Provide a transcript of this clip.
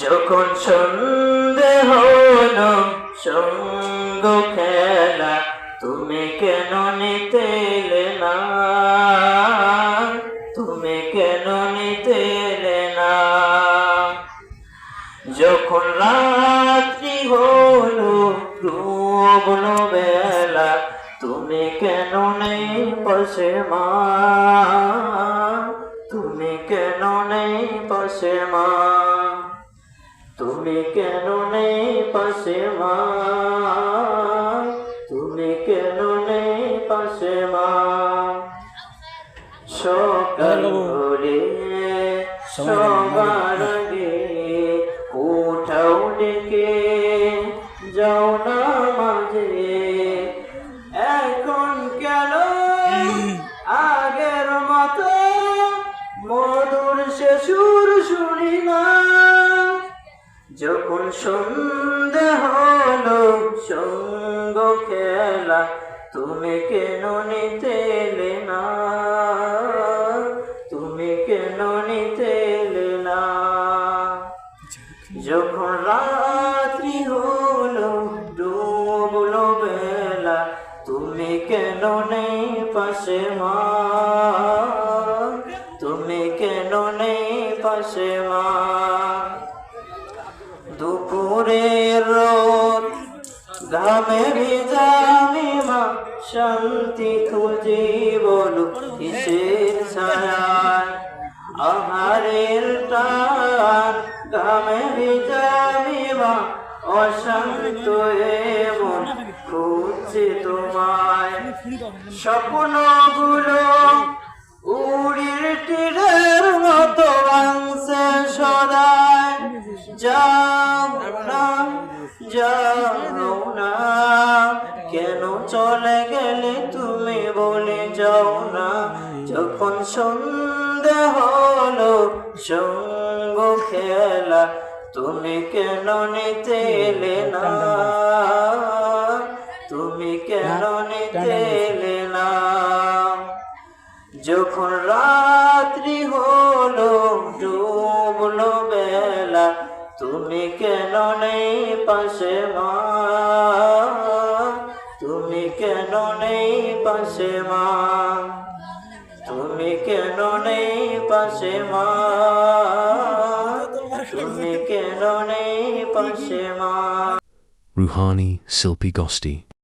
যখন সন্ধে হলো, সঙ্গ খেলা, তুমি কেন নিতে না? তুমি কেন নিতে না? যখন রাত্রি হলো ডুবলো বেলা, তুমি কেন নেই পাশে মা? তুমি কেন নেই পাশে মা? তুমি কেন নেই পাশে মা তুমি কেন নেই পাশে মা সকাল করে সবার আগে উঠাও ডেকে যাও না মাঝে। এখন কেন আগের মতো মধুর সে সুর শুনি না? যখন সন্ধে হলো, সঙ্গ খেলা, তুমি কেন নিতে না? তুমি কেন নিতে না? যখন রাত্রি হলো, ডুবলো বেলা, তুমি কেন নেই পাশে মা? তুমি কেন নেই পাশে মা? দুপুরের রোদ ঘামে ভিজামি মা শান্তি খুঁজি বলো কিসের ছায়ায়? আহারের টান ঘামে মা অশান্ত এমন খুঁজছে তোমায়। স্বপ্নগুলো উড়ির তীরের মতো ভাঙছে সদায়। না যাও না। কেন চলে গেলে তুমি বলে যাও না? যখন সন্ধে হলো, সঙ্গ খেলা, তুমি কেন নিতে এলে না? তুমি কেন নিতে এলে না? যখন রাত্রি তুমি কেন নেই পাশে মা? তুমি কেন নেই পাশে মা? তুমি কেন নেই পাশে মা? তুমি কেন নেই পাশে মা? Ruhani Silpi Gosti.